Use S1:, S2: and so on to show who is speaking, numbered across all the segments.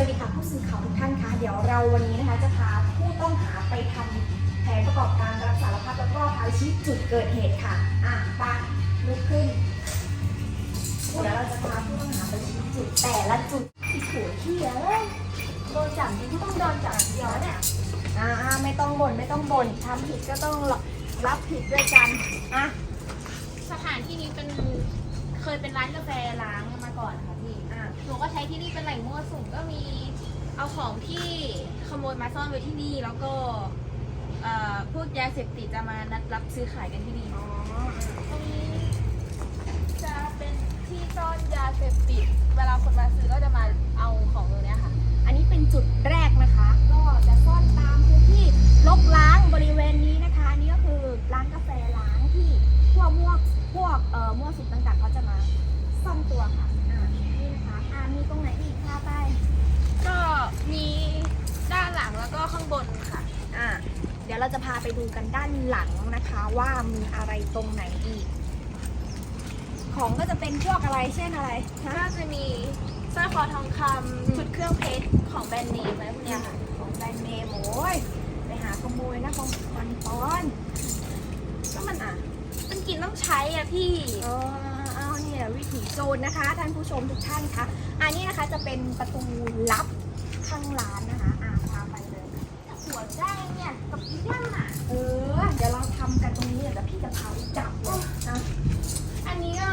S1: วัสดีค่ะผู้สื่อข่าวทุกท่านคะเดี๋ยวเราวันนี้นะคะจะพาผู้ต้องหาไปทำแผนประกอบการรับสารภาพแล้วก็พาไปชี้จุดเกิดเหตุค่ะอะไปลุกขึ้นเดี๋ยวเราจะพาผู้ต้องหาไปชี้จุดแต่ละจุดที่โถที่เลยโดนจับจริงก็ต้องโดนจับเดียวเนี่ยอ่าไม่ต้องบ่นไม่ต้องบ่นทำผิดก็ต้องรับผิดด้วยกันอะ
S2: สถานที่นี้เป็นเคยเป็นร้านกาแฟล้างมาก่อนค่ะพี่
S1: อะ
S2: หนูก็ใช้ที่นี่เป็นแหล่งมั่วสุมก็มีเอาของที่ขโมยมาซ่อนไว้ที่นี่แล้วก็เอ่อพวกยาเสพติดจะมานัดรับซื้อขายกันที่นี่
S1: อ๋อ
S2: ตรงนี้จะเป็นที่ซ่อนยาเสพติด เวลาคนมาซื้อก็จะมาเอาของตรงเนี้ยค่ะ
S1: อันนี้เป็นจุดแรกนะคะ ก็จะซ่อนตามพื้นที่ลกล้างบริเวณนี้นะคะอันนี่ก็คือร้านกาแฟล้างที่พวกมั่วพวกเอ่อมั่วสุมต่างๆเขาจะมาซ่อนตัวค่ะอ่านี่นะคะ อ่ามีตรงไหนอีกพาไป
S2: ก็มีด้านหลังแล้วก็ข้างบนค่ะ
S1: อ่า เดี๋ยวเราจะพาไปดูกันด้านหลังนะคะว่ามีอะไรตรงไหนอีก ของก็จะเป็นพวกอะไรเช่นอะไร
S2: ก็
S1: ฮะ
S2: จะมีสร้อยคอทองคำชุดเครื่องเพชรของแบรนด์เนมอะไรพวกเนี้ยค่ะ
S1: ของแบรนด์เนมโอ้ยไปหาขโมยนะของปันปอนก็มันอะ
S2: มันกินต้องใช้อะพี่
S1: เออ เอาเนี่ยวิถีโจรนะคะ ท่านผู้ชมทุกท่านคะอันนี้นะคะจะเป็นประตูลับข้างร้านนะคะอ่าพาไปเลย
S2: หัวแดงเนี่ยกับอีนั่นอะ
S1: เออเดี๋ยวเราทำกันตรงนี้เดี๋ยวพี่จะพาไปจับเลยนะ
S2: อันนี้ก็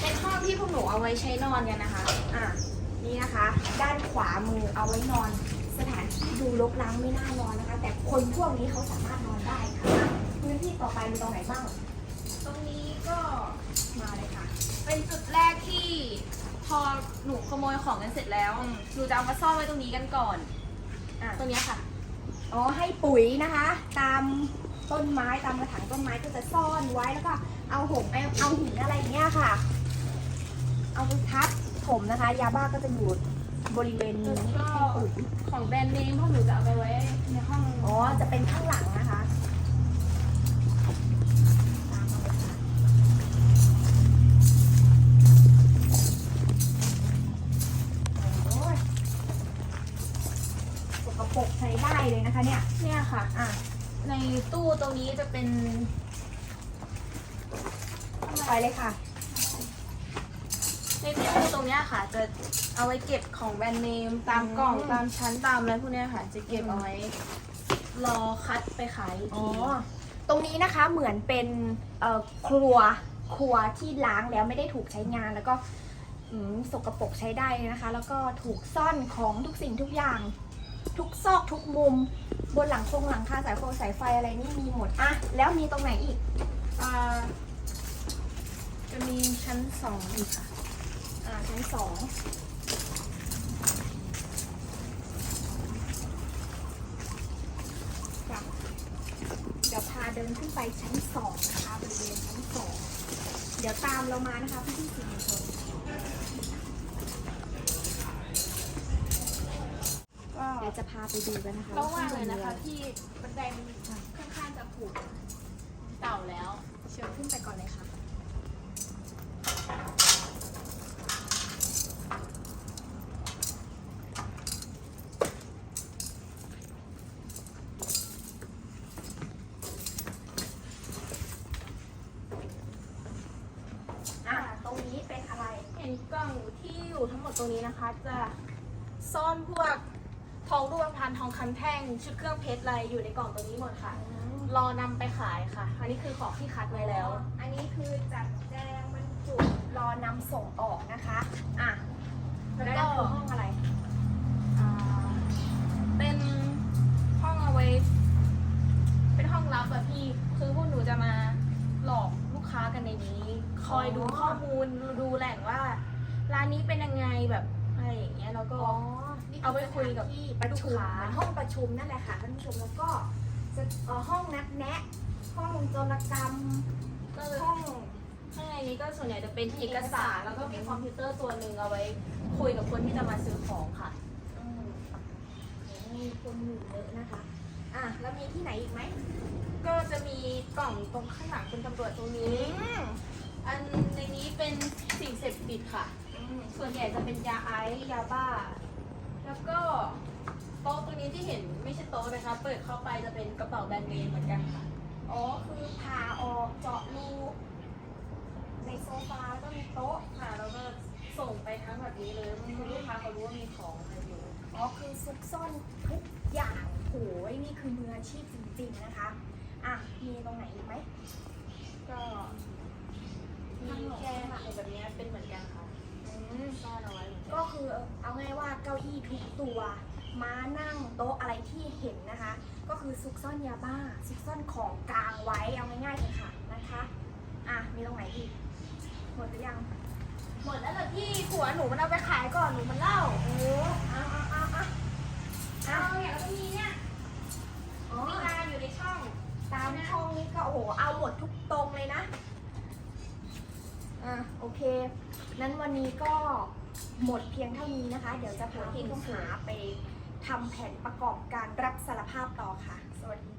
S2: เป็นห้องที่พวกหนูเอาไว้ใช้นอนกันนะคะ
S1: อะนี่นะคะ ด้านขวามือเอาไว้นอน สถานที่ดูรกร้างไม่น่านอนนะคะ แต่คนพวกนี้เขาสามารถนอนได้ค่ะพื้นที่ต่อไปมีตรงไหนบ้าง
S2: ตรงนี้ก็
S1: มาเลยค่ะ
S2: เป็นจุดแรกที่ พอหนูขโมยของกันเสร็จแล้ว
S1: อืม
S2: หนูจะเอามาซ่อนไว้ตรงนี้กันก่อน
S1: อะ
S2: ตรงเนี้ยค่ะ
S1: อ๋อให้ปุ๋ยนะคะ ตามต้นไม้ตามกระถางต้นไม้ก็จะซ่อนไว้แล้วก็เอาหงเอาเอาหินอะไรอย่างเงี้ยค่ะ เอาไปทับผมนะคะ ยาบ้าก็จะอยู่บริเวณนี้
S2: แล้วก็
S1: ให้ปุ๋ย
S2: ของแบรนด์เนมพวกหนูจะเอาไปไว้ในห้อง
S1: อ๋อจะเป็นข้างหลังนะ ปรกใช้ได้เลยนะคะเนี่ย
S2: เนี่ยค่ะ
S1: อะ
S2: ในตู้ตรงนี้จะเป็น
S1: ไปเลยค่ะ
S2: ในตู้ตรงเนี้ยค่ะ จะเอาไว้เก็บของแบรนด์เนมตามกล่อง
S1: อืม
S2: ตามชั้นตามอะไรพวกเนี้ยค่ะ จะเก็บเอาไว้ รอคัดไปขายอีก
S1: อ๋อ
S2: ที
S1: ตรงนี้นะคะเหมือนเป็นเอ่อครัวครัวที่ล้างแล้วไม่ได้ถูกใช้งานแล้วก็อืมสกปรกใช้ได้นะคะ แล้วก็ถูกซ่อนของทุกสิ่งทุกอย่าง ทุกซอกทุกมุม บนหลังคงหลังคาสายโฟงสายไฟอะไรนี่มีหมดอะแล้วมีตรงไหนอีก
S2: อ่าจะมีชั้นสองอีกค่ะ
S1: อ่าชั้นสองจ้ะเดี๋ยวพาเดินขึ้นไปชั้นสองนะคะบริเวณชั้นสองเดี๋ยวตามเรามานะคะพี่พี่ๆสื่อมวลชน
S2: ก็
S1: เดี๋ยว จะพาไปดูกันนะคะ
S2: ระหว่างเลยนะคะ
S1: ว่า
S2: ที่บันไดมันค่อนข้างจะผูกเต่าแล้ว
S1: เชิญขึ้นไปก่อนเลยค่ะอะตรงนี้เป็นอะไร
S2: เห็นกล่องที่อยู่ทั้งหมดตรงนี้นะคะจะซ่อนพวก ทองรูปพรรณทองคำแท่ง ชุดเครื่องเพชรอะไรอยู่ในกล่องตรงนี้หมดค่ะ รอนำไปขายค่ะ อันนี้คือของที่คัดไว้แล้ว
S1: อันนี้คือจัดแจงบรรจุรอนำส่งออกนะคะอะ
S2: แล้ว
S1: แล้ว
S2: ก็
S1: นั่นคือห้องอะไร
S2: อ่าเป็นห้องเอาไว้ เป็นห้องลับอะพี่ คือพวกหนูจะมาหลอกลูกค้ากันในนี้ คอยดูข้อมูลดูดูแหล่งว่า ร้านนี้เป็นยังไงแบบอะไรอย่างเงี้ยแล้วก็
S1: อ๋อนี่
S2: เอาไว้คุยกับ
S1: ที่ประชุม
S2: ลูกค้า
S1: ห้องประชุมนั่นแหละค่ะท่านผู้ชมแล้วก็จะเอ่อห้องนัดแนะ ห้องโจรกรรม
S2: ก็เลย
S1: ห้อง
S2: ข้างในนี้ก็ส่วนใหญ่จะเป็นเอกสารแล้วก็มีคอมพิวเตอร์ตัวหนึ่งเอาไว้ คุยกับคนที่จะมาซื้อของค่ะ
S1: อืมมีคนอยู่เยอะนะคะ อะแล้วมีที่ไหนอีกไหม
S2: ก็จะมีกล่องตรงข้างหลังคุณตำรวจตรงนี้ อันในนี้เป็นสิ่งเสพติดค่ะ ส่วนใหญ่จะเป็นยาไอซ์ยาบ้า แล้วก็คะ เปิดเข้าไปจะเป็นกระเป๋าแบรนด์เนมเหมือนกันค่ะ
S1: อ๋อ คือผ่าออกเจาะรูในโซฟาแล้วก็มีโต๊ะ
S2: ค่ะแล้วก็ส่งไปทั้งแบบนี้เลยคือลูกค้าเขารู้ว่ามีของอะไรอยู่
S1: อ๋อ คือซุกซ่อนทุกอย่างโหยนี่คือมืออาชีพจริงๆนะคะ อะ มีตรงไหนอีกไหม
S2: ก็มีแค่แบบนี้เป็นเหมือนกันค่ะ
S1: อืม
S2: ซ่อนเอาไว้เหมือนกัน
S1: ก็คือเอาง่ายว่าเก้าอี้ทุกตัวม้านั่งโต๊ะอะไรที่เห็นนะคะ ก็คือซุกซ่อนยาบ้าซุกซ่อนของกลางไว้เอาง่ายๆเลยค่ะนะคะอะมีตรงไหนอีกหมดหรือยัง
S2: หมดแล้วเหรอพี่ผัวหนูมันเอาไปขายก่อนหนูมัน
S1: โอเค นั้นวันนี้ก็หมดเพียงเท่านี้นะคะ เดี๋ยวจะพาคุณหาไปทำแผนประกอบการรับสารภาพต่อค่ะ สวัสดี